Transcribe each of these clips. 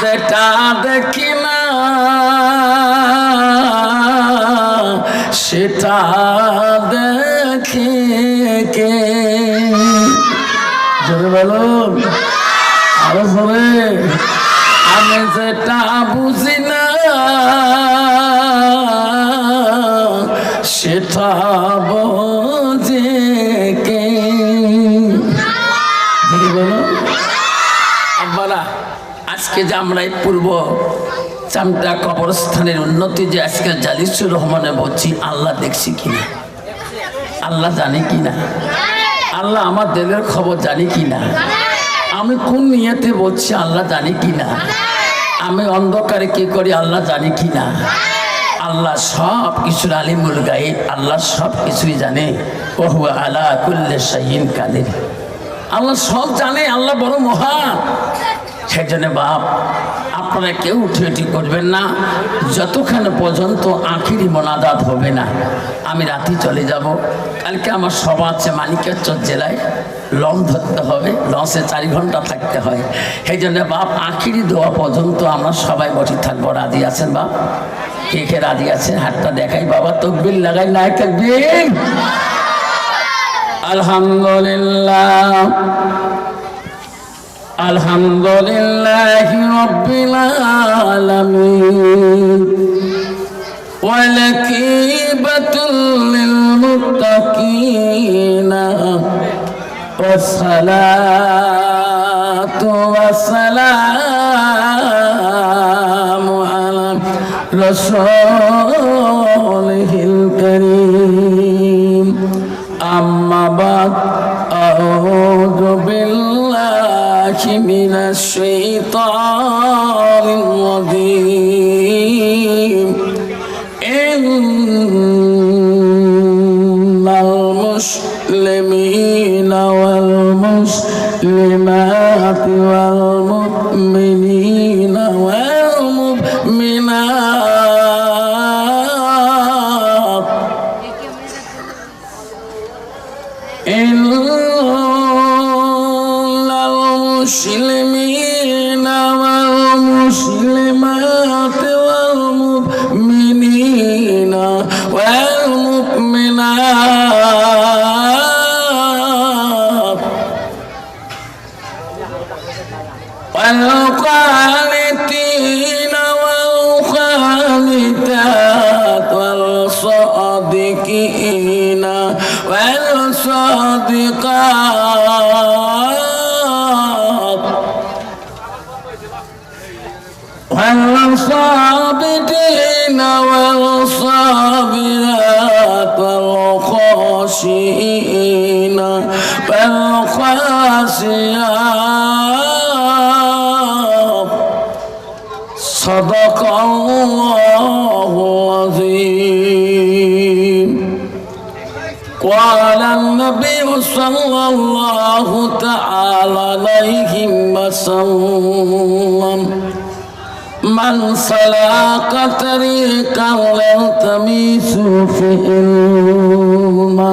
যেটা দেখি না, সেটা দেখে কে? জোরে বলো আরও জোরে। আমি যেটা বুঝি না, সেটা আজকে যে আমরা এই পূর্ব চামটা কবরস্থানের উন্নতি যে আজকে জালিসুর রহমানে বলছি, আল্লাহ দেখছি কিনা? আল্লাহ জানে কিনা? আল্লাহ আমার দিলের খবর জানি কিনা? আমি কোন নিয়েতে বলছি, আল্লাহ জানি কিনা? আমি অন্ধকারে কি করি, আল্লাহ জানি কিনা? আল্লাহ সব কিছুর আলিমুল গায়ে আল্লাহ সব কিছুই জানে। ওহু আলা কুল্লে শাহিন কাদের। আল্লাহ সব জানে, আল্লাহ বড় মহান। সেই জন্য বাপ, আপনারা কেউ উঠে উঠি করবেন না। যতক্ষণ পর্যন্ত আখিরি মোনাজাত হবে না, আমি রাতে চলে যাব। কালকে আমার সভা আছে মানিকেশ্বর জেলায়, লং ধরতে হবে লঞ্চে চারি ঘণ্টা থাকতে হয়। সেই জন্য বাপ, আখিরি দেওয়া পর্যন্ত আমরা সবাই বসে থাকব। রাজি আছেন বাপ? কে কে রাজি আছেন? হাতটা দেখাই। বাবা, তকবির লাগাই তকবির। আলহামদুলিল্লাহ। الحمد لله رب العالمين ولكيبة للمتقين والصلاة والسلام على رسوله الكريم أما بعد أعوذ بالله من الشيطان الرجيم إن المسلمين والمسلمات والمؤمنين والصابرين والصابرات والخاشئين والخاشيات صدق الله العظيم. قال النبي صلى الله تعالى عليه وسلم من سلك طريقا يلتمس فيه علما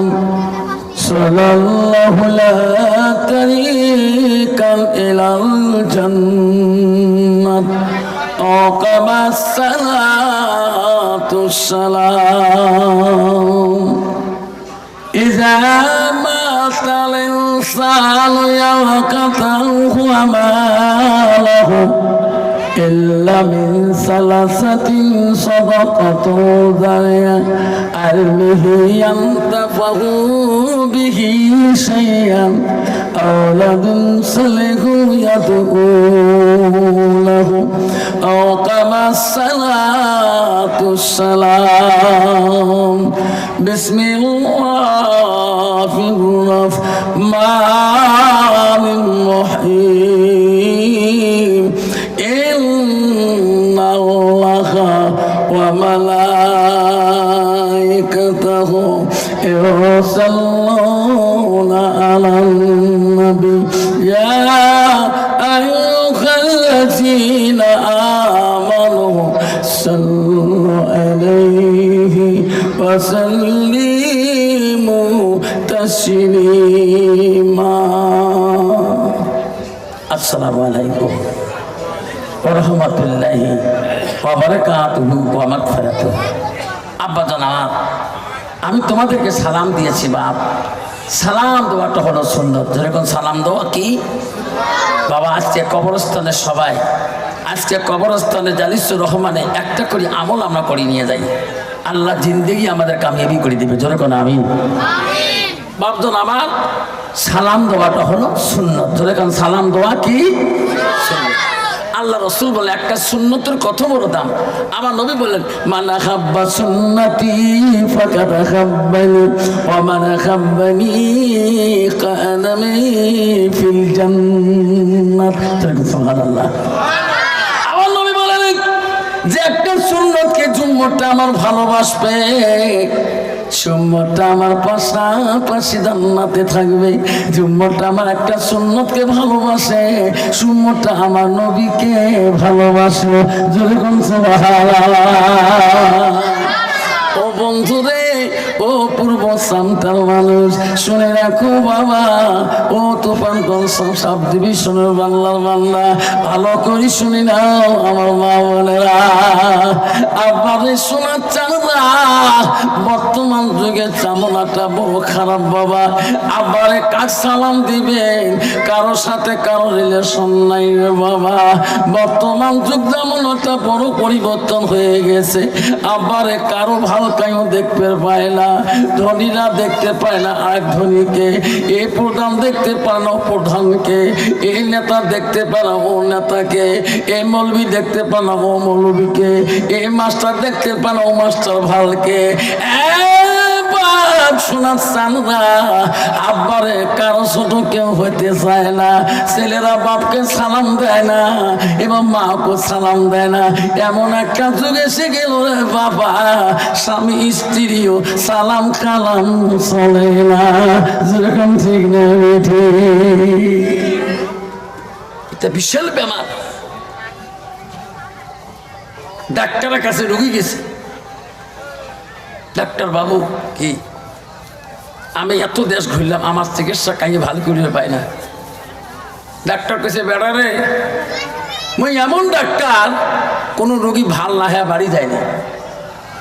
صلى الله لا طريقا إلى الجنة أو كما الصلاة السلام الإنسان يوقته وماله إلا من ثلاثة صدقة ذريع علمه ينتفع به شيئا. أولد صلح يدعو له أو كما الصلاة السلام. بسم الله. يصلون على النبي يا أيها الذين آمنوا صلوا عليه وسلموا تسليما السلام عليكم রহমতুল্লাহি ওবারাকাতুহু ওয়া মাগফিরাতুহু আব্বা জানা আমি তোমাদেরকে সালাম দিয়েছি বাপ। সালাম দেওয়াটা হলো সুন্দর যেরকম সালাম দেওয়া কি? বাবা আজকে কবরস্থানে সবাই আজকে কবরস্থানে জালিসুর রহমানে একটা করে আমল আমরা করে নিয়ে যাই। আল্লাহ জিন্দেগি আমাদের কামিয়াবি করে দিবে। যেরকম আমি বাপজন আমার সালাম দেওয়াটা হলো সুন্নত। যেরকম সালাম দেওয়া কি? সুন্নত। আল্লাহ রসুল বলে, একটা সুন্নতের কত বড় দাম? আমার নবী বললেন, মানা খাব্বা সুন্নতি আমার নবী বলেন যে, একটা সুন্নতকে জুম্মরটা আমার ভালোবাসবে। সুম্মরটা আমার পাশাপাশি জান্নাতে থাকবে। জুম্মরটা আমার একটা সুন্নতকে ভালোবাসে সুম্মটা আমার নবীকে ভালোবাসে। যেরকম ও বন্ধুরে ও পূর্ব সান্তার মানুষ। শুনে রাখো বাবা। ও তুফান সাব ডিভিশনের বাংলার বাংলা ভালো করে শুনি নাও আমার মা বোনেরা। আব্বারে শোনার চাঁদা বর্তমান যুগে চামনাটা বড় খারাপ বাবা। আব্বারে কাজ সালাম দিবেন? কারও সাথে কারও রিলেশন নাই রে বাবা। বর্তমান যুগ জামানাটা বড় পরিবর্তন হয়ে গেছে। আব্বারে কারও ভালো কেউ দেখতে পায় না, ধনীরা দেখতে পায় না আর ধনীকে। এই প্রধান দেখতে পায় না প্রধানকে, এই নেতা দেখতে পায় না ও নেতাকে এই মৌলবি দেখতে পায় না ও মৌলবীকে এই মাস্টার দেখতে পায় না ও মাস্টার ভালকে। বাপ সালাম কালাম চলে না। যেরকম ঠিক না বিশাল বেমার ডাক্তারের কাছে রুগী গেছে। ডাক্তার বাবু, কি? আমি এত দেশ ঘুরলাম, আমার চিকিৎসা কাহিনী ভালো করে পাই না। ডাক্তার কেছে বেড়ারে মই এমন ডাক্তার, কোনো রোগী ভালো না হ্যাঁ বাড়ি যায়নি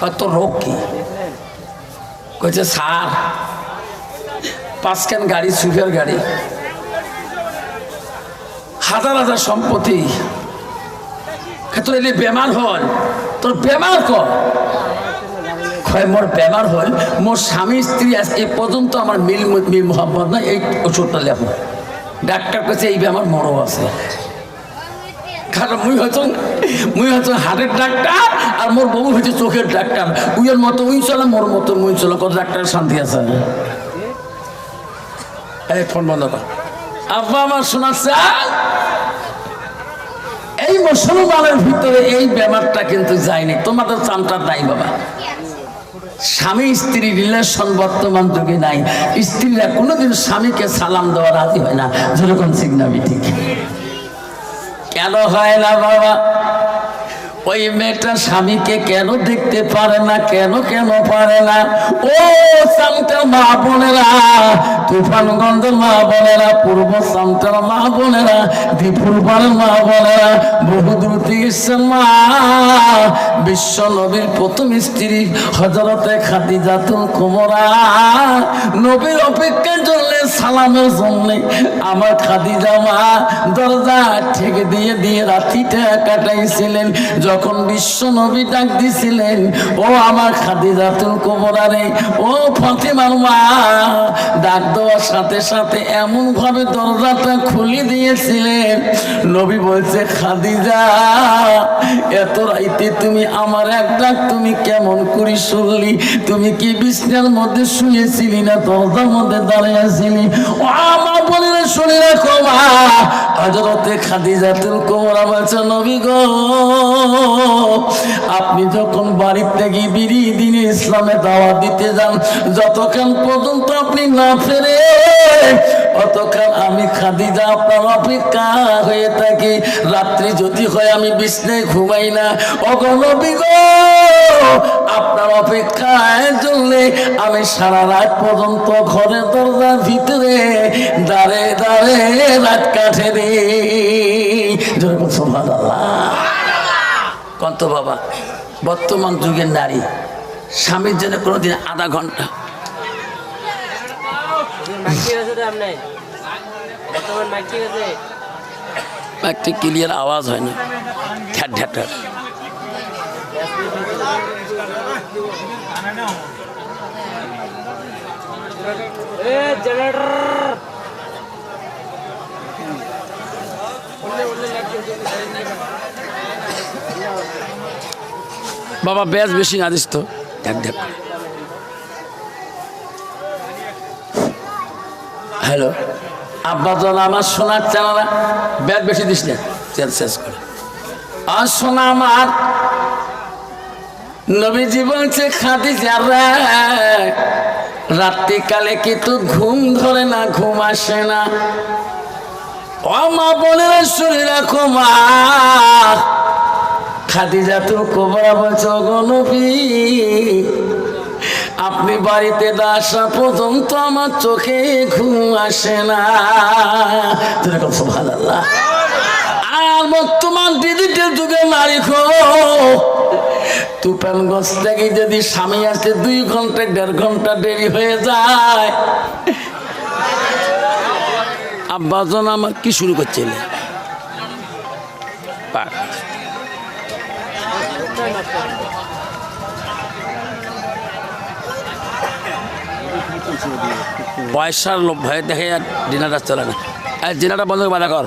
কত রোগ কি? কইছে, স্যার পাঁচখান গাড়ি সুফের গাড়ি। হাজার হাজার সম্পত্তি। তোর এলে বেমার হল তোর বেমার কর। হয়, মোর বেমার হল মোর স্বামী, স্ত্রী আজ এ পর্যন্ত আমার মিল মিল মোহাম্মদ না এই ওষুধটা লেখো। ডাক্তার কাছে এই বেমার মরও আছে। কারণ মুই হয়তো, মুই হার্টের ডাক্তার, আর মোর বউ হচ্ছে চোখের ডাক্তার। উইয়ের মতো উই চলে, মোর মতো মুই চলে, কত ডাক্তার শান্তি আছে? এই ফোন বন্ধ কর। আব্বা, আমার শোনাচ্ছে এই মুসলমানের ভিতরে এই ব্যাপারটা কিন্তু যায়নি। তোমাদের চামটা নাই, বাবা। স্বামী স্ত্রী রিলেশন বর্তমান যুগে নাই। স্ত্রীরা কোনোদিন স্বামীকে সালাম দেওয়া রাজি হয় না। যেরকম সিগনামি ঠিক কেন হয় না বাবা? ওই মেয়েটা স্বামীকে কেন দেখতে পারে না? কেন কেন পারে না? ও সামটার মা বোনেরা, তুফানগঞ্জের মা বোনেরা, পূর্ব সামটার মা বোনেরা বিপুলপাড়ের মা বোনেরা, বহু দূর থেকে মা। বিশ্ব নবীর প্রথম স্ত্রী হজরতে খাদিজাতুল কুমরা। নবীর অপেক্ষার জন্য সালামের জন্য আমার খাদিজা মা দরজা ঠেকে দিয়ে দিয়ে রাতিটা কাটাইছিলেন। যখন বিশ্ব নবী ডাক দিছিলেন, ও আমার খাদিজাতুল কুমরারে ও ফাতেমার মা। ডাক দেওয়ার সাথে সাথে এমন ভাবে দরজাটা খুলে দিয়েছিলেন। নবী বলছে, খাদিজা, এত রাইতে তুমি আমার এক ডাক তুমি কেমন করি শুনলি? তুমি কি বিছনার মধ্যে শুয়েছিলি না দরজার মধ্যে দাঁড়িয়েছিলি ও আমার বলে শুনে রাখো মা। হজরতে খাদিজাতুল কোমরা বাচ্চা নবী গো আপনি যখন বাড়ির থেকে বিড়ি দিনে ইসলামে দাওয়া দিতে যান, যতক্ষণ পর্যন্ত আপনি না ফেরে, অতক্ষণ আমি খাদিজা আপনার অপেক্ষা হয়ে থাকি। রাত্রি যদি হয় আমি বিছনায় ঘুমাই না। অগণবী গো, আপনার অপেক্ষায় চললে আমি সারা রাত পর্যন্ত ঘরের দরজার ভিতরে দাঁড়ে দাঁড়ে রাত কাটে রে জোরে বল কন্ত বাবা বর্তমান যুগের নারী। স্বামীর জন্য কোনোদিন আধা ঘণ্টা। একটি ক্লিয়ার আওয়াজ হয় না। ঠ্যাট ঠ্যাট জেনারেটর। বাবা, ব্যাস বেশি না দিস তো। হ্যালো আব্বা জন আমার সোনার চালানা ব্যাস বেশি দিস না। তেল শেষ করে। আর সোনা আমার। নবীজি বলছে খাদি যারা রাত্রিকালে কিন্তু ঘুম ধরে না, ঘুম আসে না? ও মা বলে শরীর রাখো মা খাদিজা তো কোবরা বলছে গো আপনি বাড়িতে আসা পর্যন্ত আমার চোখে ঘুম আসে না। সুবহানাল্লাহ। আর বর্তমান ডিজিটাল যুগে নারী খো তুফানগঞ্জ থেকে যদি স্বামী আসতে দুই ঘণ্টা, দেড় ঘণ্টা দেরি হয়ে যায়। আব্বাজন আমার কি শুরু করছিলে পাক। পয়সার লোভ ভয়ে দেখে আর ডিনারটা চলে না। আর ডিনারটা বন্ধ বাধা কর।